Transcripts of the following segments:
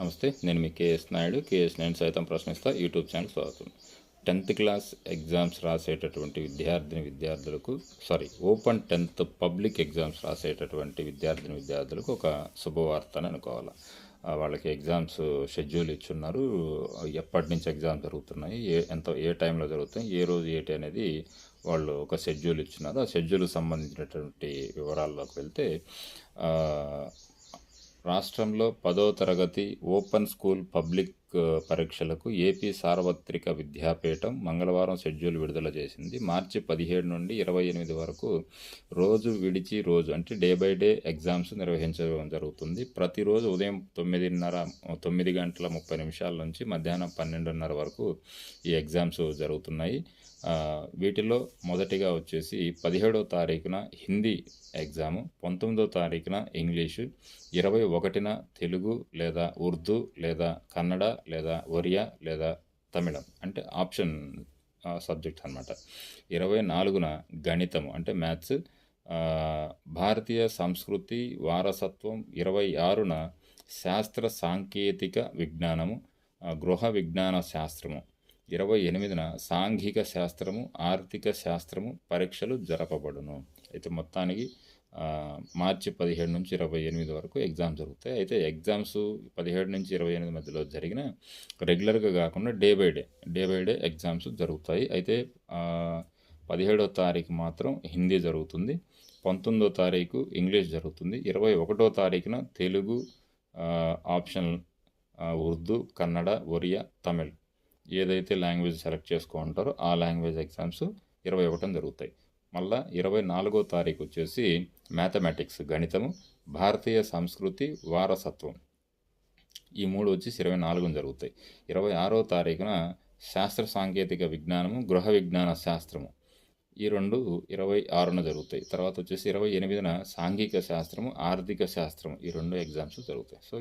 నమస్తే నేను మీ కేఎస్ నాయుడు. కేఎస్ నేను సైతం ప్రశ్నిస్తా. యూట్యూబ్ ఛానల్ స్వాగతం. టెన్త్ క్లాస్ ఎగ్జామ్స్ రాసేటటువంటి విద్యార్థిని విద్యార్థులకు sorry open tenth public exams రాసేటటువంటి విద్యార్థిని విద్యార్థులకు ఒక శుభవార్త అని అనుకోవాలి వాళ్ళకి ఎగ్జామ్స్ షెడ్యూల్ ఇచ్చున్నారు. ఎప్పటి నుంచి ఎగ్జామ్స్ జరుగుతున్నాయి? ఏ ఎంత ఏ టైంలో జరుగుతాయి? ఏ రోజు ఏటి అనేది వాళ్ళు ఒక షెడ్యూల్ ఇచ్చినారు ఆ షెడ్యూల్కి సంబంధించినటువంటి వివరాల్లోకి వెళ్తే రాష్ట్రంలో పదో తరగతి ఓపెన్ స్కూల్ పబ్లిక్ పరీక్షలకు ఏపీ సార్వత్రిక విద్యాపీఠం మంగళవారం షెడ్యూల్ విడుదల చేసింది. మార్చి పదిహేడు నుండి ఇరవై ఎనిమిది వరకు రోజు విడిచి రోజు అంటే డే బై డే ఎగ్జామ్స్ నిర్వహించడం జరుగుతుంది. ప్రతిరోజు ఉదయం తొమ్మిదిన్నర తొమ్మిది గంటల ముప్పై నిమిషాల నుంచి మధ్యాహ్నం పన్నెండున్నర వరకు ఈ ఎగ్జామ్స్ జరుగుతున్నాయి. వీటిలో మొదటిగా వచ్చేసి పదిహేడవ తారీఖున హిందీ ఎగ్జాము పంతొమ్మిదో తారీఖున ఇంగ్లీషు ఇరవై ఒకటిన తెలుగు లేదా ఉర్దూ లేదా కన్నడ లేదా ఒరియా లేదా తమిళం అంటే ఆప్షన్ సబ్జెక్ట్ అనమాట ఇరవై నాలుగున గణితము అంటే మ్యాథ్స్ భారతీయ సంస్కృతి వారసత్వం. ఇరవై ఆరున శాస్త్ర సాంకేతిక విజ్ఞానము గృహ విజ్ఞాన శాస్త్రము. ఇరవై ఎనిమిదిన సాంఘిక శాస్త్రము ఆర్థిక శాస్త్రము పరీక్షలు జరపబడును. అయితే మొత్తానికి మార్చి పదిహేడు నుంచి ఇరవై ఎనిమిది వరకు ఎగ్జామ్ జరుగుతాయి. అయితే ఎగ్జామ్స్ పదిహేడు నుంచి ఇరవై ఎనిమిది మధ్యలో జరిగిన రెగ్యులర్గా కాకుండా day by day day by day exams జరుగుతాయి. అయితే పదిహేడో తారీఖు మాత్రం హిందీ జరుగుతుంది. పంతొమ్మిదో తారీఖు ఇంగ్లీష్ జరుగుతుంది. ఇరవై ఒకటో తారీఖున తెలుగు ఆప్షన్ ఉర్దూ కన్నడ ఒరియా తమిళ్ ఏదైతే లాంగ్వేజ్ సెలెక్ట్ చేసుకుంటారో ఆ లాంగ్వేజ్ ఎగ్జామ్స్ ఇరవై ఒకటం జరుగుతాయి. మళ్ళా ఇరవై నాలుగో తారీఖు వచ్చేసి మ్యాథమెటిక్స్ గణితము భారతీయ సంస్కృతి వారసత్వం. ఈ మూడు వచ్చేసి ఇరవై నాలుగున జరుగుతాయి. ఇరవై ఆరో తారీఖున శాస్త్ర సాంకేతిక విజ్ఞానము గృహ విజ్ఞాన శాస్త్రము. ఈ రెండు ఇరవై ఆరున జరుగుతాయి. తర్వాత వచ్చేసి ఇరవై ఎనిమిదిన సాంఘిక శాస్త్రము ఆర్థిక శాస్త్రము. ఈ రెండు ఎగ్జామ్స్ జరుగుతాయి. సో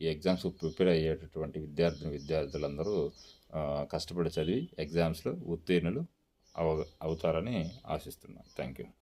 ఈ ఎగ్జామ్స్ ప్రిపేర్ అయ్యేటటువంటి విద్యార్థిని విద్యార్థులందరూ కష్టపడి చదివి ఎగ్జామ్స్లో ఉత్తీర్ణులు అవ అవుతారని ఆశిస్తున్నాను థ్యాంక్ యూ